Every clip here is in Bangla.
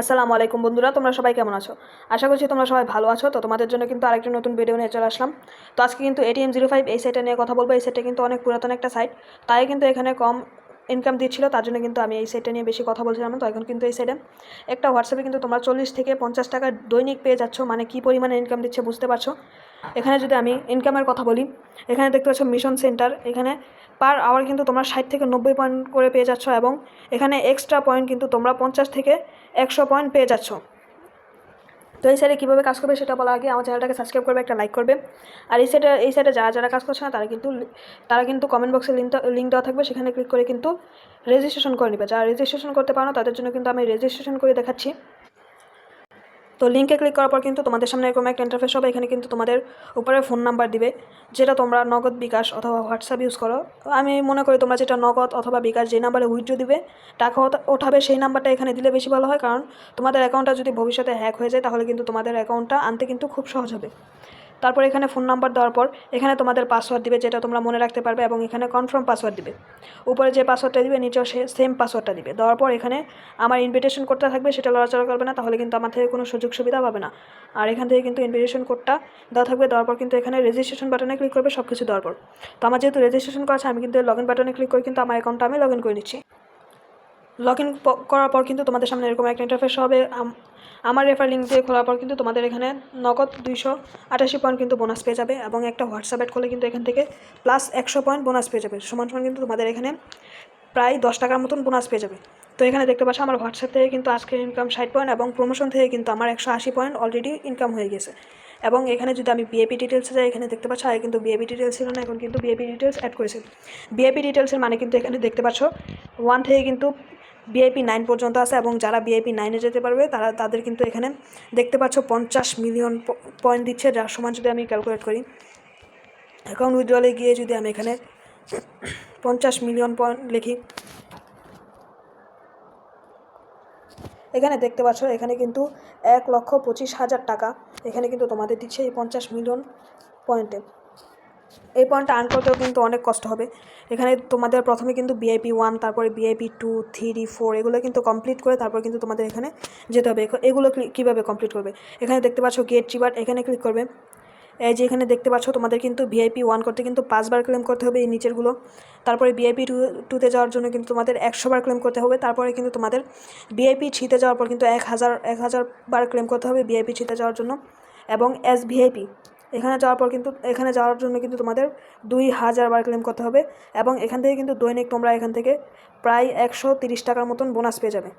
আসসালামু আলাইকুম বন্ধুরা, তোমরা সবাই কেমন আছো? আশা করছি তোমরা সবাই ভালো আছো। তো তোমাদের জন্য কিন্তু আরেকটা নতুন ভিডিও নিয়ে চলে আসলাম। তো আজকে কিন্তু এটিএম জিরো ফাইভ এই সাইটটা নিয়ে কথা বলব। এই সাইটটা কিন্তু অনেক পুরাতন একটা সাইট তাই কিন্তু এখানে কম ইনকাম দিচ্ছিল, তার জন্য কিন্তু আমি এই সাইটটা নিয়ে বেশি কথা বলছিলাম। তো এখন কিন্তু এই সাইডে একটা হোয়াটসঅ্যাপে কিন্তু তোমরা চল্লিশ থেকে পঞ্চাশ টাকা দৈনিক পেয়ে যাচ্ছ মানে কী পরিমাণে ইনকাম দিচ্ছে বুঝতে পারছ? এখানে যদি আমি ইনকামের কথা বলি, এখানে দেখতে পাচ্ছ মিশন সেন্টার এখানে পার আওয়ার কিন্তু তোমরা ষাট থেকে নব্বই পয়েন্ট করে পেয়ে যাচ্ছ এবং এখানে এক্সট্রা পয়েন্ট কিন্তু তোমরা পঞ্চাশ থেকে একশো পয়েন্ট পেয়ে যাচ্ছ। তো এই সাইডে কীভাবে কাজ করবে সেটা বলার আগে আমার চ্যানেলটাকে সাবস্ক্রাইব করবে, একটা লাইক করবে। আর এই সাইডে এই সাইডে যারা যারা কাজ করছে না, তারা কিন্তু তারা কিন্তু কমেন্ট বক্সে লিঙ্ক লিঙ্ক দেওয়া থাকবে। সেখানে ক্লিক করে কিন্তু রেজিস্ট্রেশন করে নেবে। যারা রেজিস্ট্রেশন করতে পারো তাদের জন্য কিন্তু আমি রেজিস্ট্রেশন করে দেখাচ্ছি। তো লিঙ্কে ক্লিক করার পর কিন্তু তোমাদের সামনে এরকম একটা ইন্টারফেস হবে, এখানে কিন্তু তোমাদের উপরে ফোন নাম্বার দিবে, যেটা তোমরা নগদ, বিকাশ অথবা হোয়াটসঅ্যাপ ইউজ করো। আমি মনে করি তোমরা যেটা নগদ অথবা বিকাশ যে নাম্বারে উইথড্র দিবে, টাকা ওঠা- ওঠাবে সেই নাম্বারটা এখানে দিলে বেশি ভালো হয়, কারণ তোমাদের অ্যাকাউন্টটা যদি ভবিষ্যতে হ্যাক হয়ে যায়, তাহলে কিন্তু তোমাদের অ্যাকাউন্টটা আনতে কিন্তু খুব সহজ হবে। তারপর এখানে ফোন নাম্বার দেওয়ার পর এখানে তোমাদের পাসওয়ার্ড দিবে, যেটা তোমরা মনে রাখতে পারবে এবং এখানে কনফার্ম পাসওয়ার্ড দিবে। উপরে যে পাসওয়ার্ডটা দিবে, নিচেও সে সেম পাসওয়ার্ডটা দিবে। দেওয়ার পর এখানে আমার ইনভিটেশন কোডটা থাকবে, সেটা লড়াচড়া করবে না, তাহলে কিন্তু আমার থেকে কোনো সুযোগ সুবিধা পাবে না। আর এখান থেকে কিন্তু ইনভিটেশন কোডটা দেওয়া থাকবে, দেওয়ার পর কিন্তু এখানে রেজিস্ট্রেশন বাটনে ক্লিক করবে সব কিছু দেওয়ার পর। তো আমার যেহেতু রেজিস্ট্রেশন করা আছে, আমি কিন্তু লগ ইন বাটনে ক্লিক করে কিন্তু আমার অ্যাকাউন্টটা আমি লগ ইন করে নিচ্ছি। লগ ইন করার পর কিন্তু তোমাদের সামনে এরকম একটা ইন্টারফেস হবে আমার রেফার লিঙ্ক দিয়ে খোলার পর কিন্তু তোমাদের এখানে নগদ দুইশো আটাশি পয়েন্ট কিন্তু বোনাস পেয়ে যাবে এবং একটা হোয়াটসঅ্যাপ অ্যাড করলে কিন্তু এখান থেকে প্লাস একশো পয়েন্ট বোনাস পেয়ে যাবে। সমান সমান কিন্তু তোমাদের এখানে প্রায় দশ টাকার মতন বোনাস পেয়ে যাবে। তো এখানে দেখতে পাচ্ছ আমার হোয়াটসঅ্যাপ থেকে কিন্তু আজকের ইনকাম ষাট পয়েন্ট এবং প্রমোশন থেকে কিন্তু আমার একশো আশি পয়েন্ট অলরেডি ইনকাম হয়ে গেছে। এবং এখানে যদি আমি বিএপি ডিটেলসে যাই, এখানে দেখতে পাচ্ছ, আগে কিন্তু বিএপি ডিটেলস ছিল না, এখন কিন্তু বিএপি ডিটেলস অ্যাড করেছে। বিএপি ডিটেলসের মানে কিন্তু এখানে দেখতে পাচ্ছ ওয়ান থেকে কিন্তু বিআইপি নাইন পর্যন্ত আছে এবং যারা ভিআইপি নাইনে যেতে পারবে, তারা, তাদের কিন্তু এখানে দেখতে পাচ্ছ পঞ্চাশ মিলিয়ন পয়েন্ট দিচ্ছে, যার সমান যদি আমি ক্যালকুলেট করি। অ্যাকাউন্ট উইথড্রলে গিয়ে যদি আমি এখানে পঞ্চাশ মিলিয়ন পয়েন্ট লিখি, এখানে দেখতে পাচ্ছ এখানে কিন্তু এক লক্ষ পঁচিশ হাজার টাকা এখানে কিন্তু তোমাদের দিচ্ছে এই পঞ্চাশ মিলিয়ন পয়েন্টে। এই পয়েন্টটা আর্ন করতেও কিন্তু অনেক কষ্ট হবে। এখানে তোমাদের প্রথমে কিন্তু বিআইপি ওয়ান তারপরে বিআইপি টু থ্রি ফোর এগুলো কিন্তু কমপ্লিট করে তারপর কিন্তু তোমাদের এখানে যেতে হবে। এগুলো কীভাবে কমপ্লিট করবে? এখানে দেখতে পাচ্ছ গেট চিবার এখানে ক্লিক করবে। এই যে এখানে দেখতে পাচ্ছ তোমাদের কিন্তু ভিআইপি ওয়ান করতে কিন্তু পাঁচবার ক্লেম করতে হবে এই নিচেরগুলো তারপরে ভিআইপি টু টুতে যাওয়ার জন্য কিন্তু তোমাদের একশো বার ক্লেম করতে হবে। তারপরে কিন্তু তোমাদের ভিআইপি থ্রিতে যাওয়ার পর কিন্তু এক হাজার এক হাজার বার ক্লেম করতে হবে ভিআইপি থ্রিতে যাওয়ার জন্য। এবং এস ভিআইপি এখানে যাওয়ার পর কিন্তু, এখানে যাওয়ার জন্য কিন্তু তোমাদের দুই হাজার বার ক্লেম করতে হবে এবং এখান থেকে কিন্তু দৈনিক তোমরা এখান থেকে প্রায় একশো তিরিশ টাকার মতন বোনাস পেয়ে যাবে।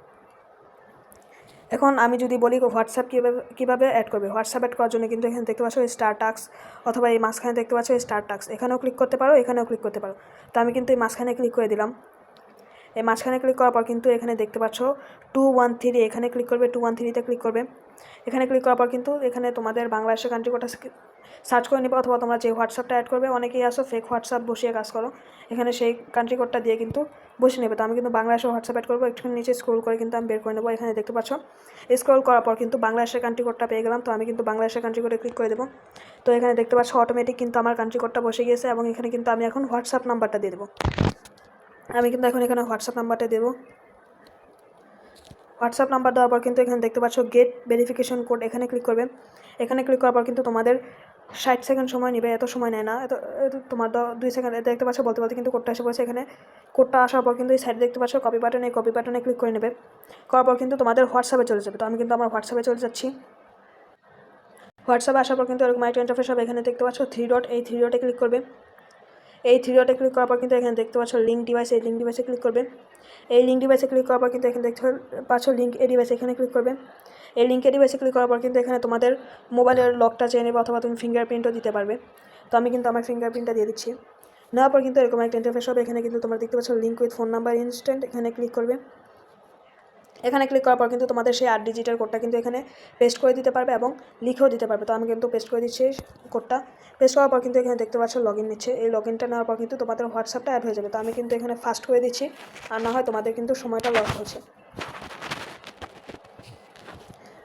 এখন আমি যদি বলি হোয়াটসঅ্যাপ কীভাবে কীভাবে অ্যাড করবে? হোয়াটসঅ্যাপ অ্যাড করার জন্য কিন্তু এখানে দেখতে পাচ্ছ স্টার টাক্স অথবা এই মাঝখানে দেখতে পাচ্ছ স্টার টাক্স এখানেও ক্লিক করতে পারো, এখানেও ক্লিক করতে পারো। তো আমি কিন্তু এই মাঝখানে ক্লিক করে দিলাম। এই মাঝখানে ক্লিক করার পর কিন্তু এখানে দেখতে পাচ্ছ টু ওয়ান থ্রি এখানে ক্লিক করবে টু ওয়ান থ্রিতে ক্লিক করবে। এখানে ক্লিক করার পর কিন্তু এখানে তোমাদের বাংলাদেশের কান্ট্রি কোটা সার্চ করে নেবে অথবা তোমরা যে হোয়াটসঅ্যাপটা অ্যাড করবে, অনেকেই আসো ফেক হোয়াটসঅ্যাপ বসিয়ে কাজ করো। এখানে সেই কান্ট্রি কোডটা দিয়ে কিন্তু বসে নেবে। তো আমি কিন্তু বাংলাদেশের হোয়াটসঅ্যাপ অ্যাড করব, একটুখানি নিচে স্ক্রোল করে কিন্তু আমি বের করে নেব। এখানে দেখতে পাচ্ছ স্ক্রোল করার পর কিন্তু বাংলাদেশের কান্ট্রি কোডটা পেয়ে গেলাম। তো আমি কিন্তু বাংলাদেশের কান্ট্রি কোডে ক্লিক করে দেবো। তো এখানে দেখতে পাচ্ছ অটোমেটিক কিন্তু আমার কান্ট্রি কোডটা বসে গিয়েছে এবং এখানে কিন্তু আমি এখন হোয়াটসঅ্যাপ নাম্বারটা দিয়ে দেবো। আমি কিন্তু এখন এখানে হোয়াটসঅ্যাপ নাম্বারটা দেবো। হোয়াটসঅ্যাপ নাম্বার দেওয়ার পর কিন্তু এখানে দেখতে পাচ্ছ গেট ভেরিফিকেশন কোড, এখানে ক্লিক করবে। এখানে ক্লিক করার পর কিন্তু তোমাদের ষাট সেকেন্ড সময় নেবে, এত সময় নেয় না। এত তোমার দুই সেকেন্ড দেখতে পাচ্ছ বলতে বলতে কিন্তু কোডটা এসে পড়েছে। এখানে কোডটা আসার পর কিন্তু এই সাইডে দেখতে পাচ্ছ কপি বাটন কপি বাটনে ক্লিক করে নেবে। করার পর কিন্তু তোমাদের হোয়াটসঅ্যাপে চলে যাবে। তো আমি কিন্তু আমার হোয়াটসঅ্যাপে চলে যাচ্ছি। হোয়াটসঅ্যাপে আসার পর কিন্তু এরকম আইটি ইন্টারফেস হবে। এখানে দেখতে পাচ্ছ থ্রি ডট এই থ্রি ডটে ক্লিক করবে। এই থ্রি ডটে ক্লিক করার পর কিন্তু এখানে দেখতে পাচ্ছ লিঙ্ক ডিভাইস এই লিঙ্ক ডিভাইসে ক্লিক করবে। এই লিঙ্ক ডিভাইসে ক্লিক করার পর কিন্তু এখানে দেখতে পাচ্ছ লিঙ্ক এ ডিভাইস এখানে ক্লিক করবে। এই লিঙ্ক এ ডিভাইসে ক্লিক করার পর কিন্তু এখানে তোমাদের মোবাইলের লকটা চেয়ে নেবে অথবা তুমি ফিঙ্গারপ্রিন্টও দিতে পারবে। তো আমি কিন্তু আমার ফিঙ্গারপ্রিন্টটা দিয়ে দিচ্ছি। নেওয়ার পর কিন্তু এরকম একটা ইন্টারফেস হবে। এখানে কিন্তু তোমরা দেখতে পাচ্ছ link with phone number instant এখানে ক্লিক করবে। এখানে ক্লিক করার পর কিন্তু তোমাদের সেই আট ডিজিটাল কোডটা কিন্তু এখানে পেস্ট করে দিতে পারবে এবং লিখেও দিতে পারবে। তো আমি কিন্তু পেস্ট করে দিচ্ছি কোডটা পেস্ট করার পর কিন্তু এখানে দেখতে পাচ্ছ লগ ইন নিচ্ছে। এই লগ ইনটা নেওয়ার পর কিন্তু তোমাদের হোয়াটসঅ্যাপটা অ্যাড হয়ে যাবে। তো আমি কিন্তু এখানে ফাস্ট করে দিচ্ছি। আর না হয় তোমাদের কিন্তু সময়টা লস হচ্ছে।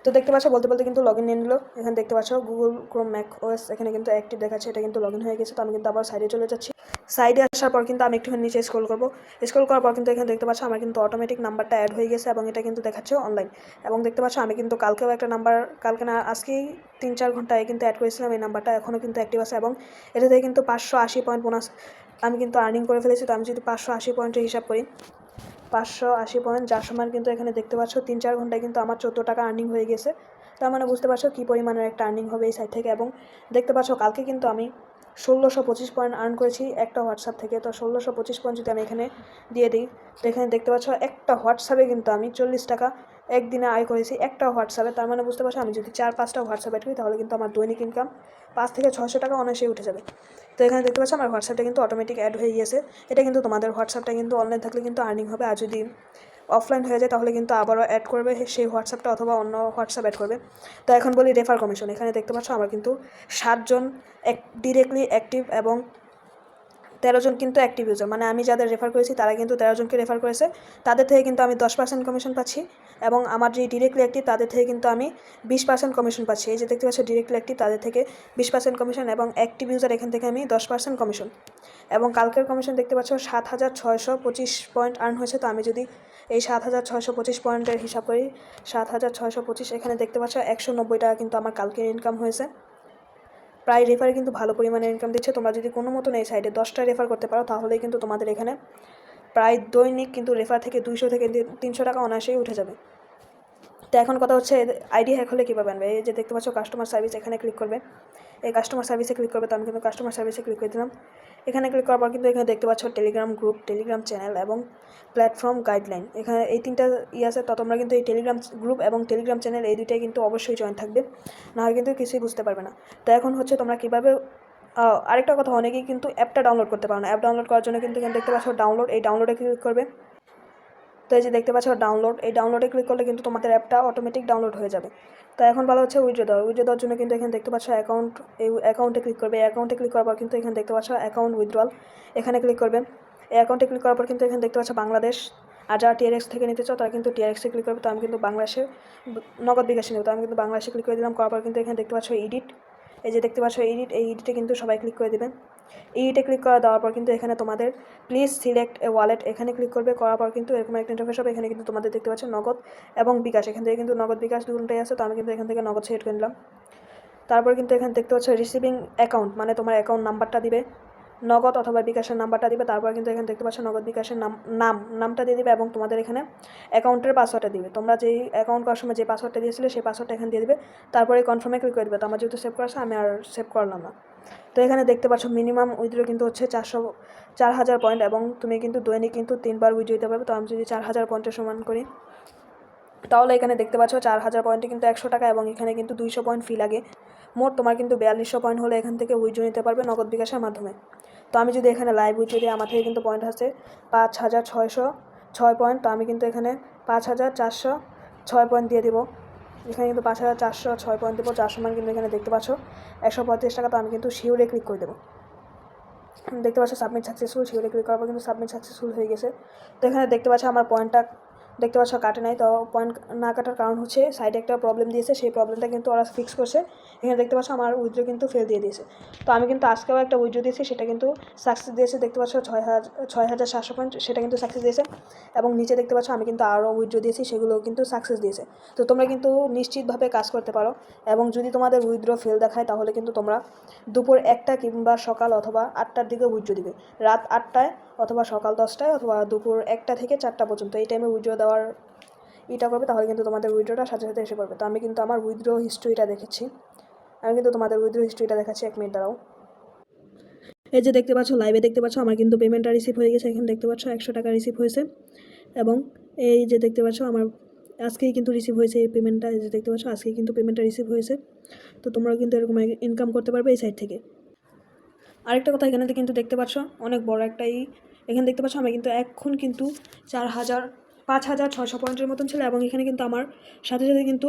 তো দেখতে পাচ্ছ, বলতে বলতে কিন্তু লগ ইন নিয়ে নিল। এখানে দেখতে পাচ্ছ গুগল ক্রোম ম্যাক ওএস এখানে কিন্তু অ্যাক্টিভ দেখাচ্ছে, এটা কিন্তু লগ ইন হয়ে গেছে। তো আমি কিন্তু আবার সাইডে চলে যাচ্ছি। সাইডে আসার পর কিন্তু আমি একটুখানি নিচে স্ক্রল করব। স্ক্রল করার পর কিন্তু এখানে দেখতে পাচ্ছ, আমার কিন্তু অটোমেটিক নাম্বারটা অ্যাড হয়ে গেছে এবং এটা কিন্তু দেখাচ্ছে অনলাইন এবং দেখতে পাচ্ছ, আমি কিন্তু কালকেও একটা নাম্বার কালকে না, আজকেই তিন চার ঘন্টায় কিন্তু অ্যাড করেছিলাম। এই নাম্বারটা এখনও কিন্তু অ্যাক্টিভ আছে এবং এটা থেকে কিন্তু পাঁচশো আশি পয়েন্ট বোনাস আমি কিন্তু আর্নিং করে ফেলেছি। তো আমি যদি পাঁচশো আশি পয়েন্টের হিসাব করি পাঁচশো আশি পয়েন্ট, যার সমান কিন্তু এখানে দেখতে পাচ্ছ তিন চার ঘন্টায় কিন্তু আমার চোদ্দ টাকা আর্নিং হয়ে গেছে। তার মানে বুঝতে পারছ কী পরিমাণের একটা আর্নিং হবে এই সাইট থেকে। এবং দেখতে পাচ্ছ কালকে কিন্তু আমি ষোলোশো পঁচিশ পয়েন্ট আর্ন করেছি একটা হোয়াটসঅ্যাপ থেকে। তো ষোলোশো পঁচিশ পয়েন্ট যদি আমি এখানে দিয়ে দিই, তো এখানে দেখতে পাচ্ছ একটা হোয়াটসঅ্যাপে কিন্তু আমি চল্লিশ টাকা একদিনে আয় করেছি একটা হোয়াটসঅ্যাপে, তার মানে বুঝতে পারছ আমি যদি চার, পাঁচটা হোয়াটসঅ্যাপ অ্যাড করি তাহলে কিন্তু আমার দৈনিক ইনকাম পাঁচ থেকে ছশো টাকা অনায়াসেই উঠে যাবে। তো এখানে দেখতে পাচ্ছ আমার হোয়াটসঅ্যাপটা কিন্তু অটোমেটিক অ্যাড হয়ে গিয়েছে। এটা কিন্তু তোমাদের হোয়াটসঅ্যাপটা কিন্তু অনলাইন থাকলে কিন্তু আর্নিং হবে। আর যদি অফলাইন হয়ে যায় তাহলে কিন্তু আবারও অ্যাড করবে, সেই হোয়াটসঅ্যাপটা অথবা অন্য হোয়াটসঅ্যাপ অ্যাড করবে। তো এখন বলি রেফার কমিশন এখানে দেখতে পাচ্ছ আমার কিন্তু সাতজন এক ডিরেক্টলি অ্যাক্টিভ এবং তেরো জন কিন্তু অ্যাক্টিভ ইউজার মানে আমি যাদের রেফার করেছি, তারা কিন্তু তেরো জনকে রেফার করেছে। তাদের থেকে কিন্তু আমি দশ পার্সেন্ট কমিশন পাচ্ছি এবং আমার যে ডিরেক্টলি অ্যাক্টিভ তাদের থেকে কিন্তু আমি বিশ পার্সেন্ট কমিশন পাচ্ছি। এই যে দেখতে পাচ্ছ ডিরেক্টলি অ্যাক্টিভ তাদের থেকে বিশ পার্সেন্ট কমিশন এবং অ্যাক্টিভ ইউজার এখান থেকে আমি দশ পার্সেন্ট কমিশন এবং কালকের কমিশন দেখতে পাচ্ছ, সাত হাজার ছয়শো পঁচিশ পয়েন্ট আর্ন হয়েছে। তো আমি যদি এই সাত হাজার ছয়শো পঁচিশ পয়েন্টের হিসাব করি, সাত হাজার ছয়শো পঁচিশ, এখানে দেখতে পাচ্ছ, একশো নব্বই টাকা কিন্তু আমার কালকের ইনকাম হয়েছে। প্রায় রেফারে কিন্তু ভালো পরিমাণে ইনকাম দিচ্ছে। তোমরা যদি কোনো মতন এই সাইডে দশটা রেফার করতে পারো তাহলে কিন্তু তোমাদের এখানে প্রায় দৈনিক কিন্তু রেফার থেকে দুইশো থেকে তিনশো টাকা অনায়াসেই উঠে যাবে। তো এখন কথা হচ্ছে আইডি হ্যাক হলে কীভাবে আনবে? এই যে দেখতে পাচ্ছ কাস্টমার সার্ভিস এখানে ক্লিক করবে। এই কাস্টমার সার্ভিসে ক্লিক করবে, তো আমি কিন্তু কাস্টমার সার্ভিসে ক্লিক করে দিলাম। এখানে ক্লিক করার পর কিন্তু এখানে দেখতে পাচ্ছ টেলিগ্রাম গ্রুপ টেলিগ্রাম চ্যানেল এবং প্ল্যাটফর্ম গাইডলাইন এখানে এই তিনটা ই আছে, তো তোমরা কিন্তু এই টেলিগ্রাম গ্রুপ এবং টেলিগ্রাম চ্যানেল এই দুইটাই কিন্তু অবশ্যই জয়েন থাকবে। না হয় কিন্তু কিছুই বুঝতে পারবে না। তো এখন হচ্ছে তোমরা কীভাবে আরেকটা কথা, অনেকেই কিন্তু অ্যাপটা ডাউনলোড করতে পারো না। অ্যাপ ডাউনলোড করার জন্য কিন্তু এখানে দেখতে পাচ্ছ ডাউনলোড এই ডাউনলোডে ক্লিক করবে। তো এই যে দেখতে পাচ্ছ ডাউনলোড এই ডাউনলোডে ক্লিক করলে কিন্তু তোমাদের অ্যাপটা অটোমেটিক ডাউনলোড হয়ে যাবে। তো এখন ভালো হচ্ছে উইড্রো দেওয়া। উইড্রো দেওয়ার জন্য কিন্তু এখানে দেখতে পাচ্ছ অ্যাকাউন্ট এই অ্যাকাউন্টে ক্লিক করবে। এই অ্যাকাউন্টে ক্লিক করার পর কিন্তু এখানে দেখতে পাচ্ছ অ্যাকাউন্ট উইথড্রল এখানে ক্লিক করবে। এই অ্যাকাউন্টে ক্লিক করার পর কিন্তু এখানে দেখতে পাচ্ছ বাংলাদেশ। আর যারা টিআরএক্স থেকে নিতে চাও, তারা কিন্তু টিআরএক্সে ক্লিক করবে। তো আমি কিন্তু বাংলাদেশে নগদ বিকাশে নেব। তো আমি কিন্তু বাংলাদেশে ক্লিক করে দিলাম। করার পর কিন্তু এখানে দেখতে পাচ্ছ এডিট এই যে দেখতে পাচ্ছ এডিট এই এডিটে কিন্তু সবাই ক্লিক করে দেবেন। এইটে ক্লিক করা দেওয়ার পর কিন্তু এখানে তোমাদের প্লিজ সিলেক্ট এ ওয়ালেট এখানে ক্লিক করবে, করার পর কিন্তু এরকম একটা ইন্টারফেস হবে। এখানে কিন্তু তোমাদের দেখতে পাচ্ছ নগদ এবং বিকাশ। এখান থেকে কিন্তু নগদ, বিকাশ দুটাই আছে, তো আমি কিন্তু এখান থেকে নগদ সিলেক্ট করে নিলাম। তারপর কিন্তু এখানে দেখতে পাচ্ছ রিসিভিং অ্যাকাউন্ট মানে তোমার অ্যাকাউন্ট নাম্বারটা দিবে। নগদ অথবা বিকাশের নাম্বারটা দিবে, তারপর কিন্তু এখানে দেখতে পাচ্ছ নগদ বিকাশের নাম নাম, নামটা দিয়ে দিবে এবং তোমাদের এখানে অ্যাকাউন্টের পাসওয়ার্ডটা দিবে। তোমরা যেই অ্যাকাউন্ট করার সময় যে পাসওয়ার্ডটা দিয়েছিলে, সেই পাসওয়ার্ডটা এখানে দিয়ে দিবে। তারপরে কনফার্মে ক্লিক করে দিবে। তো আমার যেহেতু সেভ করা আমি আর সেভ করলাম না। তো এখানে দেখতে পাচ্ছ মিনিমাম উইথড্র কিন্তু হচ্ছে চারশো, চার হাজার পয়েন্ট এবং তুমি কিন্তু দৈনিক কিন্তু তিনবার উইথড্র দিতে পারবে। তো আমি যদি চার হাজার পয়েন্টের সমান করি তাহলে এখানে দেখতে পাচ্ছ চার হাজার পয়েন্টে কিন্তু একশো টাকা এবং এখানে কিন্তু দুইশো পয়েন্ট ফি লাগে। মোট তোমার কিন্তু বিয়াল্লিশশো পয়েন্ট হলে এখান থেকে উইথড্র নিতে পারবে নগদ বিকাশের মাধ্যমে। তো আমি যদি এখানে লাইভ উইথড্র দিই, আমার থেকে কিন্তু পয়েন্ট আছে পাঁচ হাজার ছয়শো ছয় পয়েন্ট। তো আমি কিন্তু এখানে পাঁচ হাজার চারশো ছয় পয়েন্ট দিয়ে দেবো। এখানে কিন্তু পাঁচ হাজার চারশো ছয় পয়েন্ট দেবো চারশো সমান কিন্তু এখানে দেখতে পাচ্ছ একশো পঁয়ত্রিশ টাকা। তো আমি কিন্তু শিওরে ক্লিক করে দেবো। দেখতে পাচ্ছ সাবমিট সাকসেসফুল শিওরে ক্লিক করার পর কিন্তু সাবমিট সাকসেসফুল হয়ে গেছে। তো এখানে দেখতে পাচ্ছ আমার পয়েন্টটা দেখতে পাচ্ছ কাটে নাই, তো পয়েন্ট না কাটার কারণ হচ্ছে সাইডে একটা প্রবলেম দিয়েছে, সেই প্রবলেমটা কিন্তু ওরা ফিক্স করছে। এখানে দেখতে পাচ্ছ আমার উইথড্রো কিন্তু ফেল দিয়ে দিয়েছে। তো আমি কিন্তু আজকেও একটা উইথড্রো দিয়েছি, সেটা কিন্তু সাকসেস দিয়েছে, দেখতে পাচ্ছ ছয় হাজার ছয় হাজার সাতশো পয়েন্ট, সেটা কিন্তু সাকসেস দিয়েছে। এবং নিচে দেখতে পাচ্ছ আমি কিন্তু আরও উইথড্রো দিয়েছি সেগুলো কিন্তু সাকসেস দিয়েছে। তো তোমরা কিন্তু নিশ্চিতভাবে কাজ করতে পারো। এবং যদি তোমাদের উইথড্রো ফেল দেখায়, তাহলে কিন্তু তোমরা দুপুর একটা কিংবা সকাল অথবা আটটার দিকে উইথড্রো দিবে। রাত আটটায় অথবা সকাল দশটায় অথবা দুপুর একটা থেকে চারটা পর্যন্ত। এই টাইমে উইড্রো দেওয়ার এটা করবে, তাহলে কিন্তু তোমাদের উইথড্রোটা সাথে সাথে এসে পড়বে। তো আমি কিন্তু আমার উইথড্রো হিস্ট্রিটা দেখেছি। আমি কিন্তু তোমাদের উইথড্রো হিস্ট্রিটা দেখাচ্ছি এক মিনিট দাঁড়াও। এই যে দেখতে পাচ্ছ লাইভে দেখতে পাচ্ছ, আমার কিন্তু পেমেন্টটা রিসিভ হয়ে গেছে। এখানে দেখতে পাচ্ছ, একশো টাকা রিসিভ হয়েছে। এবং এই যে দেখতে পাচ্ছ, আমার আজকেই কিন্তু রিসিভ হয়েছে এই পেমেন্টটা এই যে দেখতে পাচ্ছ, আজকেই কিন্তু পেমেন্টটা রিসিভ হয়েছে। তো তোমরাও কিন্তু এরকম ইনকাম করতে পারবে এই সাইট থেকে। আরেকটা কথা এখানে কিন্তু দেখতে পাচ্ছ, অনেক বড় একটা ই এখানে দেখতে পাচ্ছ আমি কিন্তু এখন কিন্তু চার হাজার, পাঁচ হাজার ছশো পয়েন্টের মতন ছিল এবং এখানে কিন্তু আমার সাথে সাথে কিন্তু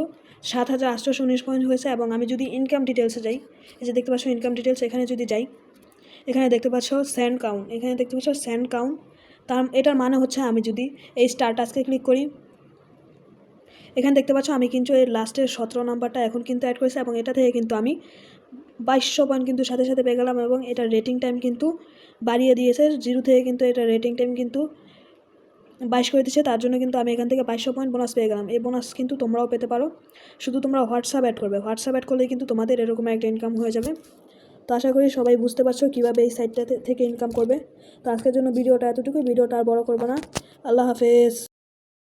সাত হাজার আটশোশো উনিশ পয়েন্ট হয়েছে এবং আমি যদি ইনকাম ডিটেলসে যাই, এই যে দেখতে পাচ্ছ ইনকাম ডিটেলস এখানে যদি যাই, এখানে দেখতে পাচ্ছ স্যান্ড কাউন্ট এখানে দেখতে পাচ্ছ স্যান্ড কাউন্ট তার এটার মানে হচ্ছে আমি যদি এই স্টার টাচকে ক্লিক করি, এখানে দেখতে পাচ্ছ আমি কিন্তু এর লাস্টের সতেরো নাম্বারটা এখন কিন্তু অ্যাড করেছি এবং এটা থেকে কিন্তু আমি বাইশশো পয়েন্ট কিন্তু সাথে সাথে পেয়ে গেলাম এবং এটার রেটিং টাইম কিন্তু বাড়িয়ে দিয়েছে। জিরো থেকে কিন্তু এটা রেটিং টাইম কিন্তু বাইশ করে দিচ্ছে। তার জন্য কিন্তু আমি এখান থেকে বাইশশো পয়েন্ট বোনাস পেয়ে গেলাম। এই বোনাস কিন্তু তোমরাও পেতে পারো। শুধু তোমরা হোয়াটসঅ্যাপ অ্যাড করবে। হোয়াটসঅ্যাপ অ্যাড করলে কিন্তু তোমাদের এরকম একটা ইনকাম হয়ে যাবে। তো আশা করি সবাই বুঝতে পারছ কীভাবে এই সাইটটা থেকে ইনকাম করবে। তো আজকের জন্য ভিডিওটা এতটুকু ভিডিওটা আর বড় করব না। আল্লাহ হাফেজ।